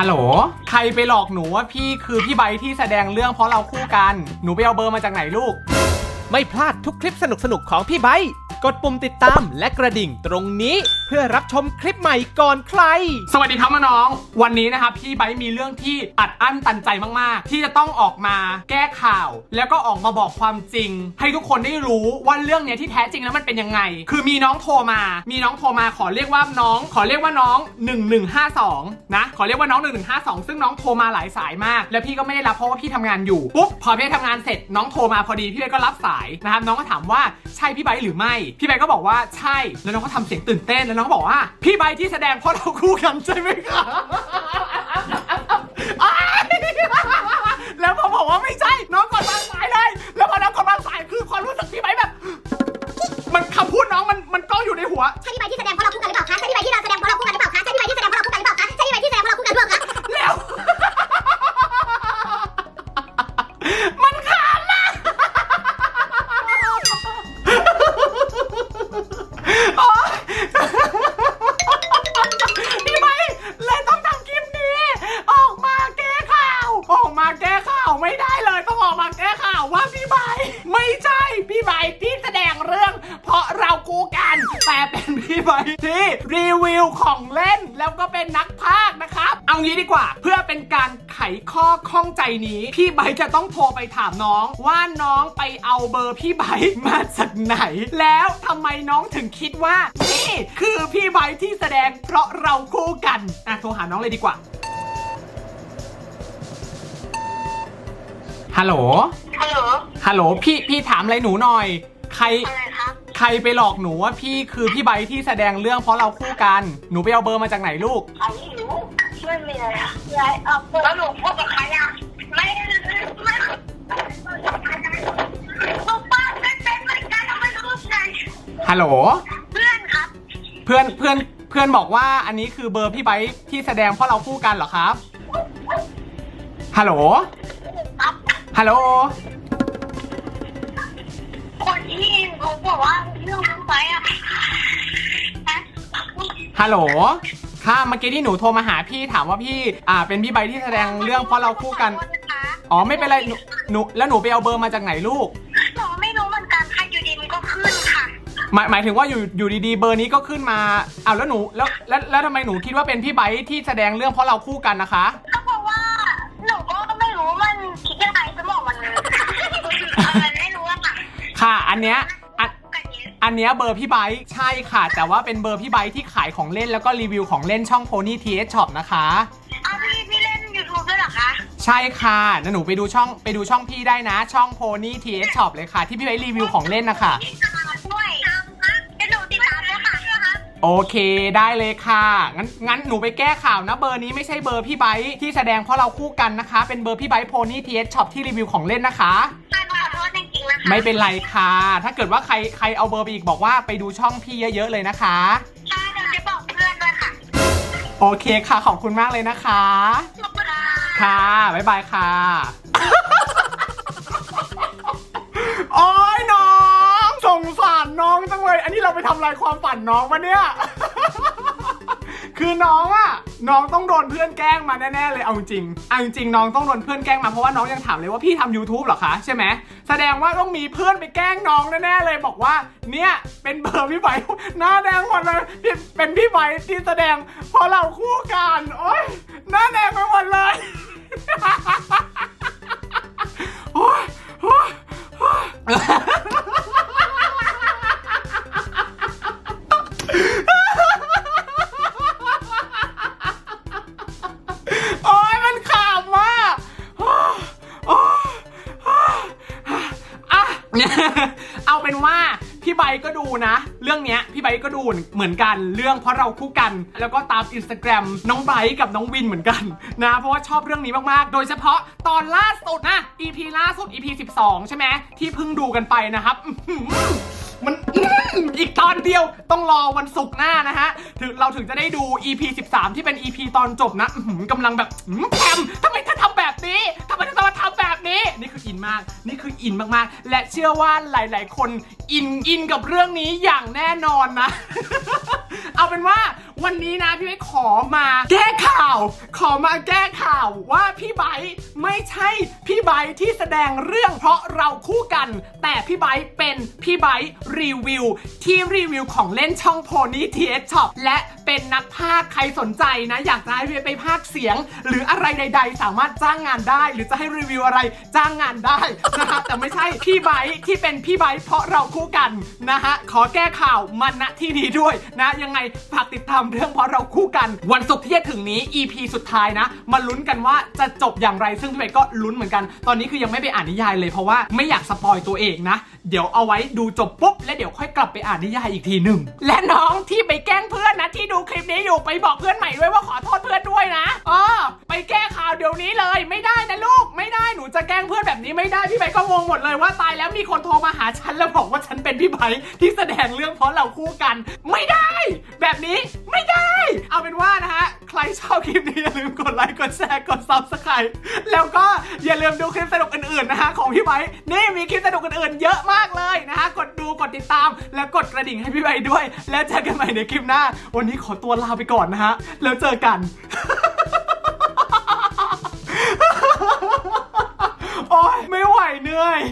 ฮัลโหล ใครไปหลอกหนูว่าพี่คือพี่ไบร์ทที่แสดงเรื่องเพราะเราคู่กัน หนูไปเอาเบอร์มาจากไหนลูก ไม่พลาดทุกคลิปสนุกๆ ของพี่ไบค์ กดปุ่มติดตามและกระดิ่งตรงนี้ เพื่อรับชมคลิปใหม่ก่อนใคร สวัสดีครับน้องๆวันนี้นะครับพี่ไบร์ทมีเรื่องที่อัดอั้นตันใจมากๆ ที่จะต้องออกมาแก้ข่าว แล้วก็ออกมาบอกความจริง ให้ทุกคนได้รู้ว่าเรื่องเนี้ยที่แท้จริงแล้วมันเป็นยังไง คือมีน้องโทรมา มีน้องโทรมาขอเรียกว่าน้อง ขอเรียกว่าน้อง 1152นะขอเรียกว่าน้อง 1152 ซึ่งน้องโทรมาหลายสายมาก แล้วพี่ก็ไม่ได้รับเพราะว่าพี่ทำงานอยู่ปุ๊บพอพี่ทำงานเสร็จน้องโทรมาพอดีพี่ไบร์ทก็รับสายนะครับน้องก็ถามว่าใช่พี่ไบร์ทหรือไม่พี่ใบก็บอกว่าใช่ แล้วน้องก็ทำเสียงตื่นเต้น แล้วน้องก็บอกว่า พี่ใบทที่แสดงเพราะเราคู่กันใช่ไหมคะ ไบร์ทที่แสดงเรื่อง เพราะเราคู่กัน แต่เป็นพี่ไบร์ทที่รีวิวของเล่นแล้วก็เป็นนักพากย์นะครับ เอางี้ดีกว่าเพื่อเป็นการไขข้อข้องใจนี้ พี่ไบร์ทจะต้องโทรไปถามน้อง ว่าน้องไปเอาเบอร์พี่ไบร์ทมาจากไหน แล้วทำไมน้องถึงคิดว่านี่คือพี่ไบร์ทที่แสดงเพราะเราคู่กันอะโทรหาน้องเลยดีกว่า ฮัลโหล ฮัลโหลฮัลโหลพี่พี่ถามอะไรหนูหน่อย ใครอะไรคะใครไปหลอกหนูว่าพี่คือพี่ไบร์ทที่แสดงเรื่องเพราะเราคู่กัน หนูไปเอาเบอร์มาจากไหนลูก อันนี้รู้ไม่มีอะไรอะยายเอาแล้วหนูพูดกับใครอะไม่ไม่ป๊าป้าเป็นเป็นเหมือนกันเราไม่รู้ไงฮัลโหล เพื่อนครับ เพื่อนเพื่อนเพื่อนบอกว่าอันนี้คือเบอร์พี่ไบร์ทที่แสดงเพราะเราคู่กันเหรอครับ ฮัลโหลครับ ฮัลโหลคนที่เขาบอกว่าเรื่องรู้ไหมอะฮะฮัลโหล ค่ะเมื่อกี้ที่หนูโทรมาหาพี่ถามว่าพี่ อ่า เป็นพี่ไบร์ทที่แสดงเรื่องเพราะเราคู่กัน อ๋อไม่เป็นไรหนูหนูแล้วหนูไปเอาเบอร์มาจากไหนลูก หนูไม่รู้เหมือนกันค่ะอยู่ดีมันก็ขึ้นค่ะ หมายหมายถึงว่าอยู่อยู่ดีๆ เบอร์นี้ก็ขึ้นมาอ้าวแล้วหนูแล้วแล้วแล้วทำไมหนูคิดว่าเป็นพี่ไบร์ทที่แสดงเรื่องเพราะเราคู่กันนะคะ มันไม่รู้อะค่ะค่ะ อันเนี้ยอันกันเยอะอันเนี้ยเบอร์พี่ไบร์ทใช่ค่ะ แต่ว่าเป็นเบอร์พี่ไบร์ทที่ขายของเล่นแล้วก็รีวิวของเล่นช่อง Pony TS Shop นะคะ เอาพี่พี่เล่นยูทูบด้วยเหรอคะใช่ค่ะแล้วหนูไปดูช่องไปดูช่องพี่ได้นะ ช่อง Pony TS Shop เลยค่ะ ที่พี่ไบร์ทรีวิวของเล่นนะคะด้วยเดี๋ยวหนูติดตามด้วยค่ะโอเคได้เลยค่ะ งั้นงั้นหนูไปแก้ข่าวนะ เบอร์นี้ไม่ใช่เบอร์พี่ไบร์ทที่แสดงเพราะเราคู่กันนะคะ เป็นเบอร์พี่ไบร์ท Pony TS Shop ที่รีวิวของเล่นนะคะ คะไม่เป็นไรค่ะ ถ้าเกิดว่าใครใครเอาเบอร์ไปอีกบอกว่าไปดูช่องพี่เยอะๆเลยนะคะ ใช่เดี๋ยวจะบอกเพื่อนด้วยค่ะโอเคค่ะ ขอบคุณมากเลยนะคะ ขอบคุณค่ะค่ะ บ๊ายบายค่ะ โอ้ยน้อง สงสารน้องจังเลย อันนี้เราไปทำลายความฝันน้องปะเนี่ย คือน้องอะ น้องต้องโดนเพื่อนแกล้งมาแน่ๆเลยเอาจริงเอาจริงน้องต้องโดนเพื่อนแกล้งมาเพราะว่าน้องยังถามเลยว่าพี่ทำ YouTube หรอคะใช่ไหมแสดงว่าต้องมีเพื่อนไปแกล้งน้องแน่ๆเลยบอกว่า เนี่ยเป็นเบอร์พี่ไบหน้าแดงหมดเลยเป็นพี่ไบที่แสดงเพราะเราคู่กันโอ๊ยหน้าแด พี่ไบก็ดูนะ เรื่องเนี้ยพี่ไบก็ดูเหมือนกันเรื่องเพราะเราคู่กัน แล้วก็ตามอินสตาแกรมน้องไบกับน้องวินเหมือนกันนะเพราะว่าชอบเรื่องนี้มากๆ โดยเฉพาะตอนล่าสุดนะ EP ล่าสุด EP 12 ใช่ไหมที่เพิ่งดูกันไปนะครับมันอีกตอนเดียวต้องรอวันศุกร์หน้านะฮะถึงเราถึงจะได้ดู EP 13 ที่เป็น EP ตอนจบนะกำลังแบบแพมทำไมเธอทำแบบนี้ อินมากๆ และเชื่อว่าหลาย ๆ คนอินอินกับเรื่องนี้อย่างแน่นอนนะ เอาเป็นว่าวันนี้นะพี่ไบขอมาแก้ข่าว ขอมาแก้ข่าวว่าพี่ไบไม่ใช่พี่ไบที่แสดงเรื่องเพราะเราคู่กัน แต่พี่ไบเป็นพี่ไบรีวิว ที่รีวิวของเล่นช่องโพนี่ทีเอสช็อปและ เป็นนักพากย์ใครสนใจนะ อยากจะให้พี่ไปพากย์เสียง หรืออะไรใด ๆ สามารถจ้างงานได้ หรือจะให้รีวิวอะไรจ้างงานได้นะครับแต่ไม่ใช่พี่ไบร์ที่เป็นพี่ไบร์เพราะเราคู่กันนะฮะขอแก้ข่าวมันณที่นี้ด้วยนะยังไงฝากติดตามเรื่องเพราะเราคู่กัน วันศุกร์ที่จะถึงนี้ EP สุดท้ายนะมาลุ้นกันว่าจะจบอย่างไรซึ่งพี่ไบร์ก็ลุ้นเหมือนกัน ตอนนี้คือยังไม่ไปอ่านนิยายเลยเพราะว่าไม่อยากสปอยตัวเองนะ เดี๋ยวเอาไว้ดูจบปุ๊บแล้วเดี๋ยวค่อยกลับไปอ่านนิยายอีกทีหนึ่งและน้องที่ไปแกล้งเพื่อนนะที่ดููคลิปนี้อยู่ไปบอกเพื่อนใหม่ด้วยว่าขอโทษเพื่อนด้วยนะอ๋อไปแก้ข่าวเดี๋ยวนี้เลย ไม่ได้นะลูกไม่ได้ จะแกล้งเพื่อนแบบนี้ไม่ได้พี่ไบร์ก็งงหมดเลยว่าตายแล้วมีคนโทรมาหาฉันแล้วบอกว่าฉันเป็นพี่ไบร์ที่แสดงเรื่องเพราะเราคู่กัน ไม่ได้ แบบนี้ไม่ได้ เอาเป็นว่านะฮะใครชอบคลิปนี้อย่าลืมกดไลค์กดแชร์กด subscribe แล้วก็อย่าลืมดูคลิปสนุกอื่นๆนะฮะของพี่ไบร์นี่มีคลิปสนุกอื่นๆเยอะมากเลยนะฮะกดดูกดติดตาม แล้วกดกระดิ่งให้พี่ไบร์ด้วย แล้วเจอกันใหม่ในคลิปหน้า วันนี้ขอตัวลาไปก่อนนะฮะแล้วเจอกัน นื่อย